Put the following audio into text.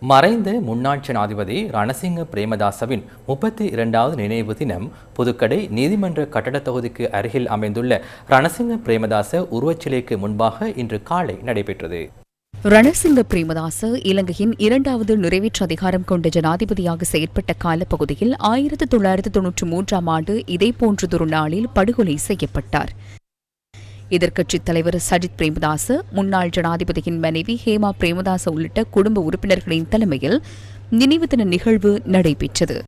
மறைந்த முன்னாள் ஜனாதிபதி ரணசிங்க பிரேமதாசவின் முப்பத்தி இரண்டாவது நினைவு தினம் புதுக்கடை நீதிமன்ற கட்டடத் தொகுதிக்கு அருகில் அமைந்துள்ள ரணசிங்க பிரேமதாச உருவச்சிலைக்கு முன்பாக இன்று காலை நடைபெற்றது. ரணசிங்க பிரேமதாச இலங்கையின் இரண்டாவது நிறைவேற்று அதிகாரம் கொண்ட ஜனாதிபதியாக செயற்பட்ட காலப்பகுதியில் ஆயிரத்தி தொள்ளாயிரத்து தொன்னூற்றி மூன்றாம் ஆண்டு இதேபோன்றதொரு நாளில் படுகொலை செய்யப்பட்டார். எதிர்க்கட்சித் தலைவர் சஜித் பிரேமதாச முன்னாள் ஜனாதிபதியின் மனைவி ஹேமா பிரேமதாச உள்ளிட்ட குடும்ப உறுப்பினர்களின் தலைமையில் நினைவு தின நிகழ்வு நடைபெற்றது.